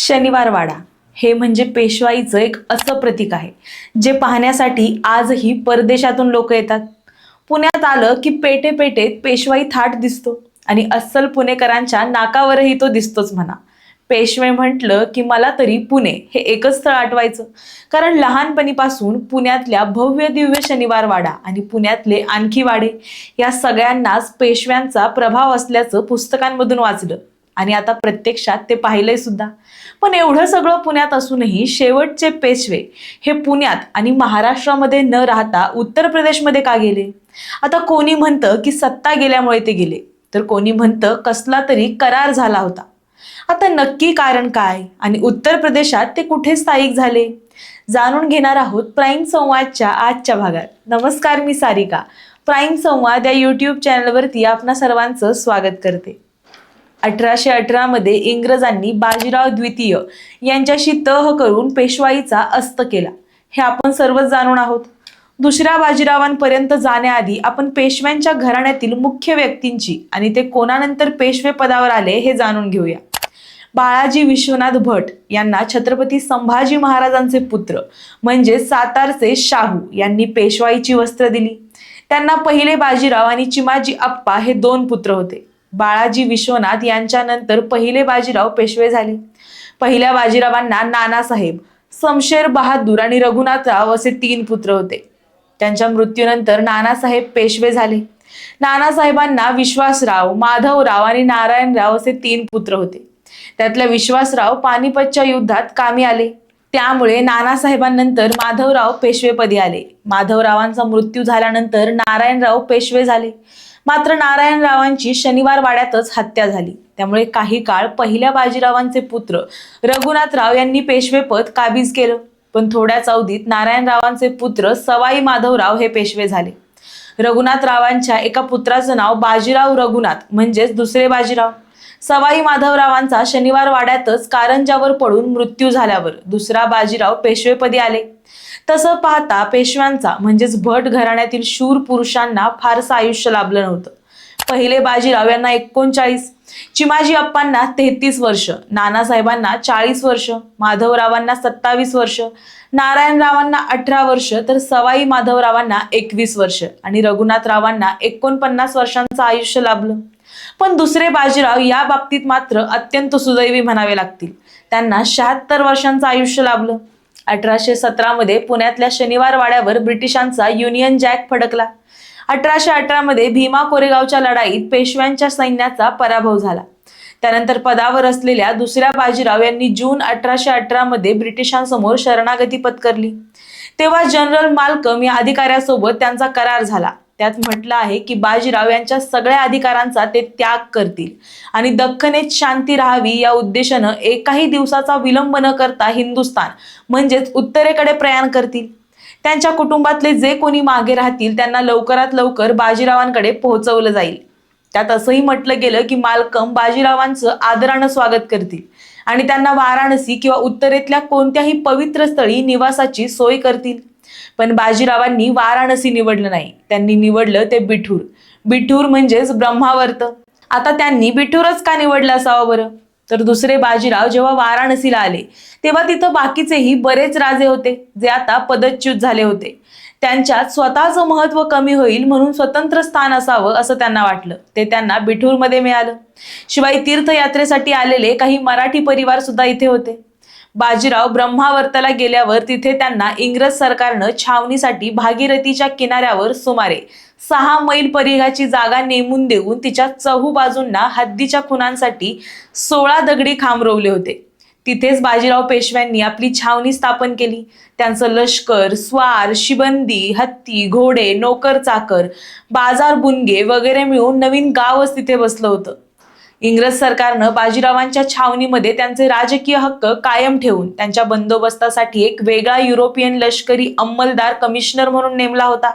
शनिवार वाडा हे म्हणजे पेशवाईचं एक असं प्रतीक आहे जे पाहण्यासाठी आजही परदेशातून लोक येतात. पुण्यात आलं की पेटे पेटेत पेशवाई थाट दिसतो आणि अस्सल पुणेकरांच्या नाकावरही तो दिसतोच म्हणा. पेशवे म्हटलं की मला तरी पुणे हे एकच स्थळ आठवायचं. कारण लहानपणीपासून पुण्यातल्या भव्य दिव्य शनिवार वाडा आणि पुण्यातले आणखी वाडे या सगळ्यांनाच पेशव्यांचा प्रभाव असल्याचं पुस्तकांमधून वाचलं. आणि आता प्रत्यक्षात ते पाहिलंय सुद्धा. पण एवढं सगळं पुण्यात असूनही शेवटचे पेशवे हे पुण्यात आणि महाराष्ट्रामध्ये न राहता उत्तर प्रदेशमध्ये का गेले? आता कोणी म्हणतं की सत्ता गेल्यामुळे ते गेले. तर कोणी म्हणतं कसला तरी करार झाला होता. आता नक्की कारण काय आणि उत्तर प्रदेशात ते कुठे स्थायिक झाले? जाणून घेणार आहोत प्राईम संवादच्या आजच्या भागात. नमस्कार मी सारिका. प्राईम संवाद या युट्यूब चॅनलवरती आपणा सर्वांचं स्वागत करते. अठराशे अठरा मध्ये इंग्रजांनी बाजीराव द्वितीय यांच्याशी तह करून पेशवाईचा अस्त केला. हे आपण सर्वच जाणून आहोत. दुसऱ्या बाजीरावांपर्यंत जाण्याआधी आपण पेशव्यांच्या घराण्यातील मुख्य व्यक्तींची आणि ते कोणानंतर पेशवे पदावर आले हे जाणून घेऊया. बाळाजी विश्वनाथ भट यांना छत्रपती संभाजी महाराजांचे पुत्र म्हणजे सातारचे शाहू यांनी पेशवाईची वस्त्र दिली. त्यांना पहिले बाजीराव आणि चिमाजी अप्पा हे दोन पुत्र होते. बाळाजी विश्वनाथ यांच्यानंतर पहिले बाजीराव पेशवे झाले. पहिल्या बाजीरावांना नानासाहेब समशेर बहादूर आणि रघुनाथराव असे तीन पुत्र होते. त्यांच्या मृत्यूनंतर नानासाहेब पेशवे झाले. नानासाहेबांना विश्वासराव माधवराव आणि नारायणराव असे तीन पुत्र होते. त्यातल्या विश्वासराव पानिपतच्या युद्धात कामी आले. त्यामुळे नानासाहेबांनंतर माधवराव पेशवेपदी आले. माधवरावांचा मृत्यू झाल्यानंतर नारायणराव पेशवे झाले. मात्र नारायणरावांची शनिवार वाड्यातच हत्या झाली. त्यामुळे काही काळ पहिल्या बाजीरावांचे पुत्र रघुनाथराव यांनी पेशवेपद काबीज केलं. पण थोड्याच अवधीत नारायणरावांचे पुत्र सवाई माधवराव हे पेशवे झाले. रघुनाथरावांच्या एका पुत्राचं नाव बाजीराव रघुनाथ म्हणजेच दुसरे बाजीराव. सवाई माधवरावांचा शनिवार वाड्यातच कारंजावर पडून मृत्यू झाल्यावर दुसरा बाजीराव पेशवेपदी आले. तसं पाहता पेशव्यांचा म्हणजेच भट घराण्यातील शूर पुरुषांना फारसं आयुष्य लाभलं नव्हतं. पहिले बाजीराव यांना एकोणचाळीस चिमाजी अप्पांना तेहतीस वर्ष नानासाहेबांना चाळीस वर्ष माधवरावांना सत्तावीस वर्ष नारायणरावांना अठरा वर्ष तर सवाई माधवरावांना एकवीस वर्ष आणि रघुनाथरावांना एकोणपन्नास वर्षांचं आयुष्य लाभलं. पण दुसरे बाजीराव या बाबतीत मात्र अत्यंत सुदैवी म्हणावे लागतील. त्यांना शहात्तर वर्षांचं आयुष्य लाभलं. अठराशे सतरामध्ये पुण्यातल्या शनिवार वाड्यावर ब्रिटिशांचा युनियन जॅक फडकला. अठराशे अठरा मध्ये भीमा कोरेगावच्या लढाईत पेशव्यांच्या सैन्याचा पराभव झाला. त्यानंतर पदावर असलेल्या दुसऱ्या बाजीराव यांनी जून अठराशे अठरा मध्ये ब्रिटिशांसमोर शरणागती पत्करली. तेव्हा जनरल मालकम या अधिकाऱ्यासोबत त्यांचा करार झाला. त्यात म्हटलं आहे की बाजीराव यांच्या सगळ्या अधिकारांचा ते त्याग करतील. आणि दख्खनेत शांती राहावी या उद्देशानं एकाही दिवसाचा विलंब न करता हिंदुस्थान म्हणजेच उत्तरेकडे प्रयाण करतील. त्यांच्या कुटुंबातले जे कोणी मागे राहतील त्यांना लवकरात लवकर बाजीरावांकडे पोहोचवलं जाईल. त्यात असंही म्हटलं गेलं की मालकम बाजीरावांचं आदरानं स्वागत करतील. आणि त्यांना वाराणसी किंवा उत्तरेतल्या कोणत्याही पवित्र स्थळी निवासाची सोय करतील. पण बाजीरावांनी वाराणसी निवडलं नाही. त्यांनी निवडलं ते बिठूर. बिठूर म्हणजेच ब्रह्मावर्त. आता त्यांनी बिठूरच का निवडलं असावं बरं? तर दुसरे बाजीराव जेव्हा वाराणसीला आले तेव्हा तिथं बाकीचेही बरेच राजे होते जे आता पदच्युत झाले होते. त्यांच्यात स्वतःचं महत्त्व कमी होईल म्हणून स्वतंत्र स्थान असावं असं त्यांना वाटलं. ते त्यांना बिठूरमध्ये मिळालं. शिवाय तीर्थयात्रेसाठी आलेले काही मराठी परिवार सुद्धा इथे होते. बाजीराव ब्रह्मावर्ताला गेल्यावर तिथे त्यांना इंग्रज सरकारनं छावणीसाठी भागीरथीच्या किनाऱ्यावर सुमारे सहा मैल परिघाची जागा नेमून देऊन तिच्या चहू बाजूंना हद्दीच्या खुनांसाठी सोळा दगडी खांबरवले होते. तिथेच बाजीराव पेशव्यांनी आपली छावणी स्थापन केली. त्यांचं लष्कर स्वार शिबंदी हत्ती घोडे नोकर चाकर बाजार बुनगे वगैरे मिळून नवीन गावच तिथे बसलं होतं. इंग्रज सरकारनं बाजीरावांच्या छावणीमध्ये त्यांचे राजकीय हक्क कायम ठेवून त्यांच्या बंदोबस्तासाठी एक वेगळा युरोपियन लष्करी अंमलदार कमिशनर म्हणून नेमला होता.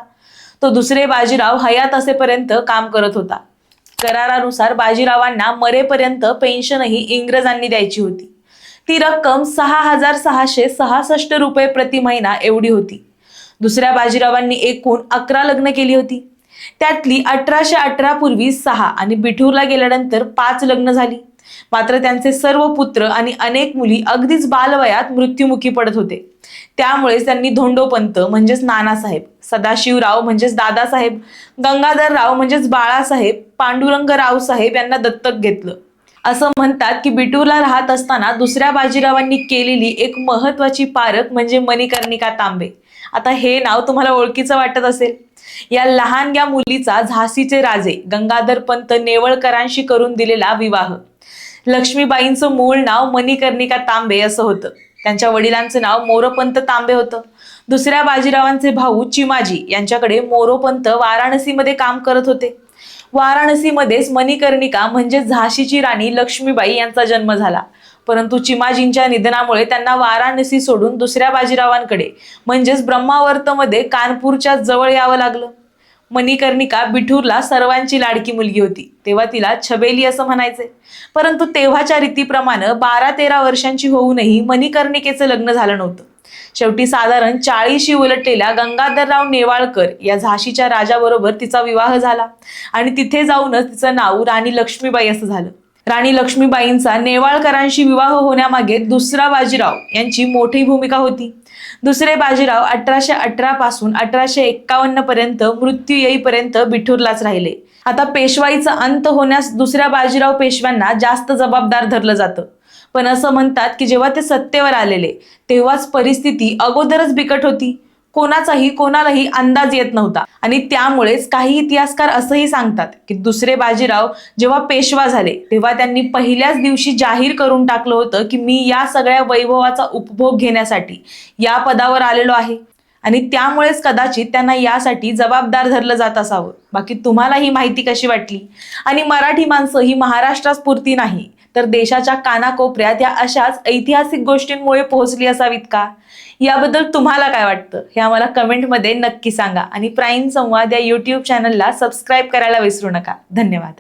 तो दुसरे बाजीराव हयात असेपर्यंत काम करत होता. करारानुसार बाजीरावांना मरेपर्यंत पेन्शनही इंग्रजांनी द्यायची होती. ती रक्कम सहा हजार सहाशे सहासष्ट रुपये प्रति महिना एवढी होती. दुसऱ्या बाजीरावांनी एकूण अकरा लग्न केली होती. त्यातली अठराशे अठरा पूर्वी सहा आणि बिठूरला गेल्यानंतर पाच लग्न झाली. मात्र त्यांचे सर्व पुत्र आणि अनेक मुली अगदीच बालवयात मृत्युमुखी पडत होते. त्यामुळेच त्यांनी धोंडोपंत म्हणजेच नानासाहेब सदाशिवराव म्हणजेच दादासाहेब गंगाधरराव म्हणजेच बाळासाहेब पांडुरंग रावसाहेब यांना दत्तक घेतलं. असं म्हणतात की बिटूरला राहत असताना दुसऱ्या बाजीरावांनी केलेली एक महत्वाची पारख म्हणजे मणिकर्णिका तांबे. आता हे नाव तुम्हाला ओळखीचं वाटत असेल. या लहान या मुलीचा झाशीचे राजे गंगाधर पंत नेवळकरांशी करून दिलेला विवाह. लक्ष्मीबाईंचं मूळ नाव मणिकर्णिका तांबे असं होतं. त्यांच्या वडिलांचं नाव मोरोपंत तांबे होतं. दुसऱ्या बाजीरावांचे भाऊ चिमाजी यांच्याकडे मोरोपंत वाराणसीमध्ये काम करत होते. वाराणसीमध्येच मणिकर्णिका म्हणजे झाशीची राणी लक्ष्मीबाई यांचा जन्म झाला. परंतु चिमाजींच्या निधनामुळे त्यांना वाराणसी सोडून दुसऱ्या बाजीरावांकडे म्हणजेच ब्रह्मावर्तमध्ये कानपूरच्या जवळ यावं लागलं. मणिकर्णिका बिठूरला सर्वांची लाडकी मुलगी होती. तेव्हा तिला छबेली असं म्हणायचे. परंतु तेव्हाच्या रीतीप्रमाणे बारा तेरा वर्षांची होऊनही मणिकर्णिकेचं लग्न झालं नव्हतं. शेवटी साधारण चाळीशी उलटलेल्या गंगाधरराव नेवाळकर या झाशीच्या राजाबरोबर तिचा विवाह झाला आणि तिथे जाऊनच तिचं नाव राणी लक्ष्मीबाई असं झालं. राणी लक्ष्मीबाईंचा नेवाळकरांशी विवाह होण्यामागे दुसरा बाजीराव यांची मोठी भूमिका होती. दुसरे बाजीराव अठराशे अठरा पासून अठराशे एक्कावन्न पर्यंत मृत्यू येईपर्यंत बिठूरलाच राहिले. आता पेशवाईचा अंत होण्यास दुसऱ्या बाजीराव पेशव्यांना जास्त जबाबदार धरलं जातं. पण असं म्हणतात की जेव्हा ते सत्तेवर आलेले तेव्हाच परिस्थिती अगोदरच बिकट होती. कोणाचाही कोणालाही अंदाज येत नव्हता. आणि त्यामुळेच काही इतिहासकार असंही सांगतात की दुसरे बाजीराव जेव्हा पेशवा झाले तेव्हा त्यांनी पहिल्याच दिवशी जाहीर करून टाकलं होतं की मी या सगळ्या वैभवाचा उपभोग घेण्यासाठी या पदावर आलेलो आहे. आणि त्यामुळेच कदाचित त्यांना यासाठी जबाबदार धरलं जात असावं. बाकी तुम्हाला ही माहिती कशी वाटली? आणि मराठी माणसं ही महाराष्ट्रास्पुरती नाही. तर देशाच्या कानाकोपऱ्यात या अशाच ऐतिहासिक गोष्टींमुळे पोहोचली असावीत का? याबद्दल तुम्हाला काय वाटतं? हे आम्हाला कमेंटमध्ये नक्की सांगा. आणि प्राईम संवाद या यूट्यूब चॅनलला सबस्क्राईब करायला विसरू नका. धन्यवाद.